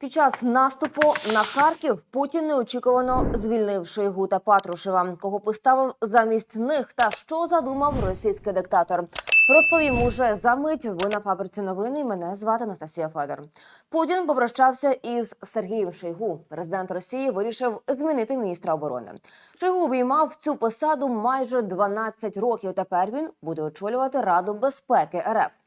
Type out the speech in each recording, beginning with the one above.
Під час наступу на Харків Путін неочікувано звільнив Шойгу та Патрушева. Кого поставив замість них та що задумав російський диктатор? Розповім уже за мить. Ви на фабриці новини. Мене звати Анастасія Федор. Путін попрощався із Сергієм Шойгу. Президент Росії вирішив змінити міністра оборони. Шойгу обіймав цю посаду майже 12 років. Тепер він буде очолювати Раду безпеки РФ.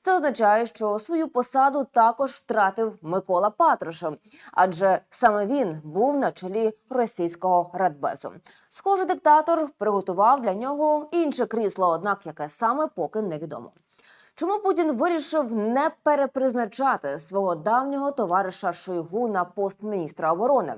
Це означає, що свою посаду також втратив Микола Патрушев, адже саме він був на чолі російського радбезу. Схоже, диктатор приготував для нього інше крісло, однак яке саме поки невідомо. Чому Путін вирішив не перепризначати свого давнього товариша Шойгу на пост міністра оборони?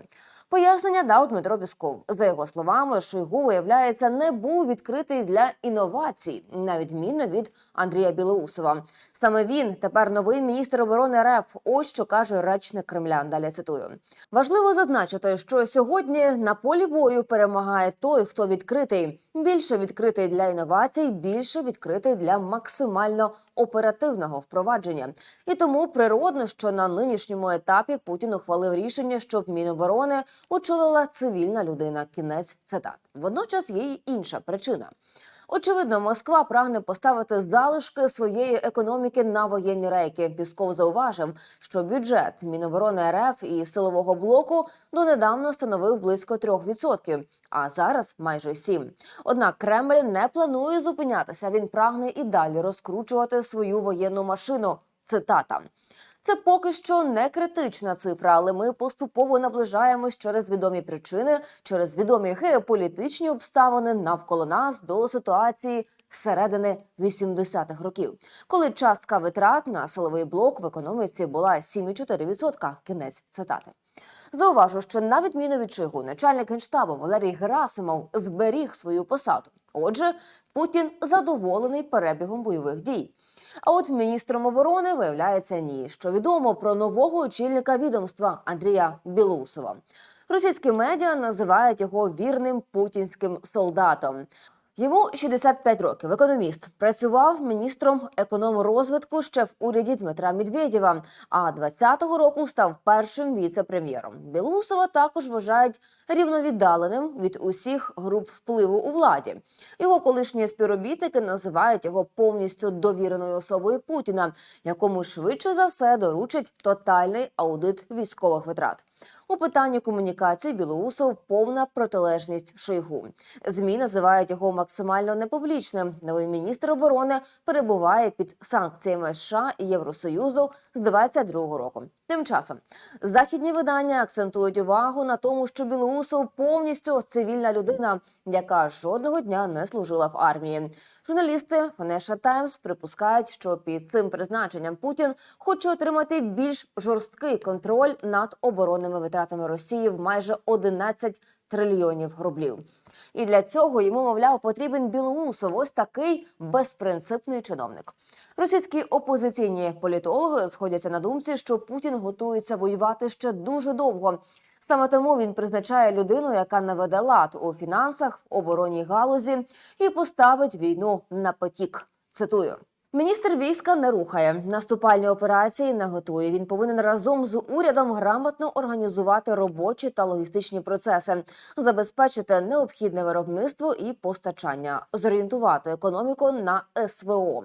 Пояснення дав Дмитро Пісков. За його словами, Шойгу, виявляється, не був відкритий для інновацій, на відміну від Андрія Білоусова. Саме він тепер новий міністр оборони РФ. Ось що каже речник Кремля. Далі цитую. Важливо зазначити, що сьогодні на полі бою перемагає той, хто відкритий. Більше відкритий для інновацій, більше відкритий для максимально оперативного впровадження. І тому природно, що на нинішньому етапі Путін ухвалив рішення, щоб Міноборони очолила цивільна людина. Кінець цитат. Водночас є й інша причина. Очевидно, Москва прагне поставити залишки своєї економіки на воєнні рейки. Пісков зауважив, що бюджет Міноборони РФ і силового блоку донедавна становив близько 3%, а зараз майже 7%. Однак Кремль не планує зупинятися. Він прагне і далі розкручувати свою воєнну машину. Цитата. Це поки що не критична цифра, але ми поступово наближаємось через відомі причини, через відомі геополітичні обставини навколо нас до ситуації середини 80-х років, коли частка витрат на силовий блок в економіці була 7,4%. Кінець цитати. Зауважу, що на відміну від Шойгу, начальник генштабу Валерій Герасимов зберіг свою посаду. Отже, Путін задоволений перебігом бойових дій. А от міністром оборони виявляється ні, що відомо про нового очільника відомства Андрія Білоусова. Російські медіа називають його вірним путінським солдатом. Йому 65 років. Економіст працював міністром економрозвитку ще в уряді Дмитра Медведєва. А 20-го року став першим віце-прем'єром. Білоусова також вважають рівновіддаленим від усіх груп впливу у владі. Його колишні співробітники називають його повністю довіреною особою Путіна, якому швидше за все доручить тотальний аудит військових витрат. У питанні комунікації Білоусов повна протилежність Шойгу. Змі називають його максимально непублічним. Новий міністр оборони перебуває під санкціями США і Євросоюзу з 22-го року. Тим часом західні видання акцентують увагу на тому, що Білоусов повністю цивільна людина, яка жодного дня не служила в армії. Журналісти Financial Times припускають, що під цим призначенням Путін хоче отримати більш жорсткий контроль над оборонними витратами Росії в майже 11 трильйонів рублів. І для цього йому, мовляв, потрібен Білоусов, ось такий безпринципний чиновник. Російські опозиційні політологи сходяться на думці, що Путін готується воювати ще дуже довго. Саме тому він призначає людину, яка наведе лад у фінансах, в оборонній галузі і поставить війну на потік. Цитую. Міністр війська не рухає наступальні операції, не готує. Він повинен разом з урядом грамотно організувати робочі та логістичні процеси, забезпечити необхідне виробництво і постачання, зорієнтувати економіку на СВО.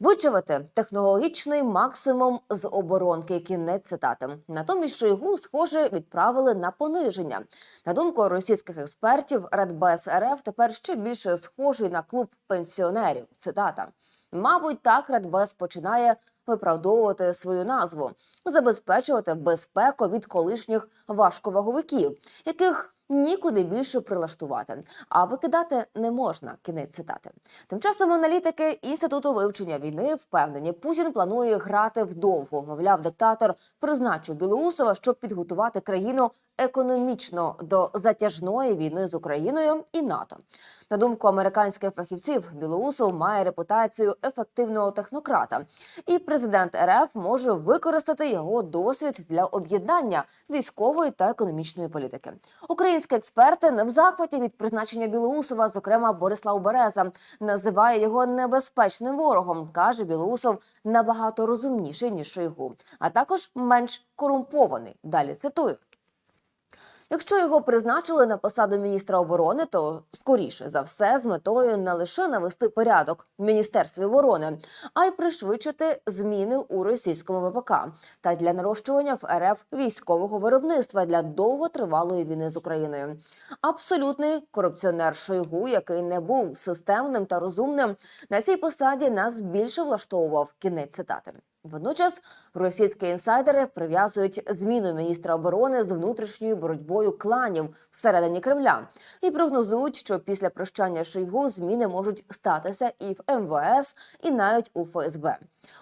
Вичавити технологічний максимум з оборонки. Кінець цитати. Натомість Шойгу, схоже, відправили на пониження. На думку російських експертів, Радбез РФ тепер ще більше схожий на клуб пенсіонерів. Цитата. Мабуть, так Радбез починає виправдовувати свою назву, забезпечувати безпеку від колишніх важковаговиків, яких нікуди більше прилаштувати, а викидати не можна. Кінець цитати. Тим часом аналітики інституту вивчення війни впевнені, Путін планує грати вдовго. Мовляв, диктатор призначив Білоусова, щоб підготувати країну економічно до затяжної війни з Україною і НАТО. На думку американських фахівців, Білоусов має репутацію ефективного технократа, і президент РФ може використати його досвід для об'єднання військової та економічної політики. Українські Українські експерти не в захваті від призначення Білоусова, зокрема Борислав Береза, називає його небезпечним ворогом. каже Білоусов набагато розумніший ніж Шойгу, а також менш корумпований. Далі цитую. Якщо його призначили на посаду міністра оборони, то скоріше за все з метою не лише навести порядок в міністерстві оборони, а й пришвидшити зміни у російському ВПК та для нарощування в РФ військового виробництва для довготривалої війни з Україною. Абсолютний корупціонер Шойгу, який не був системним та розумним, на цій посаді нас більше влаштовував. Кінець цитати. Водночас російські інсайдери прив'язують зміну міністра оборони з внутрішньою боротьбою кланів всередині Кремля і прогнозують, що після прощання Шойгу зміни можуть статися і в МВС, і навіть у ФСБ.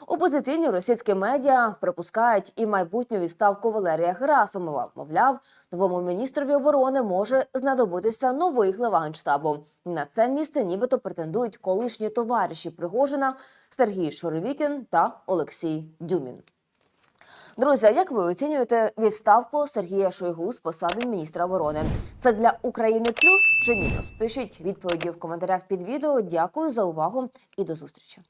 Опозиційні російські медіа припускають і майбутню відставку Валерія Герасимова. Мовляв, новому міністрові оборони може знадобитися новий глава генштабу. На це місце нібито претендують колишні товариші Пригожина Сергій Шоровікін та Олексій Дюмін. Друзі, як ви оцінюєте відставку Сергія Шойгу з посади міністра оборони? Це для України плюс чи мінус? Пишіть відповіді в коментарях під відео. Дякую за увагу і до зустрічі.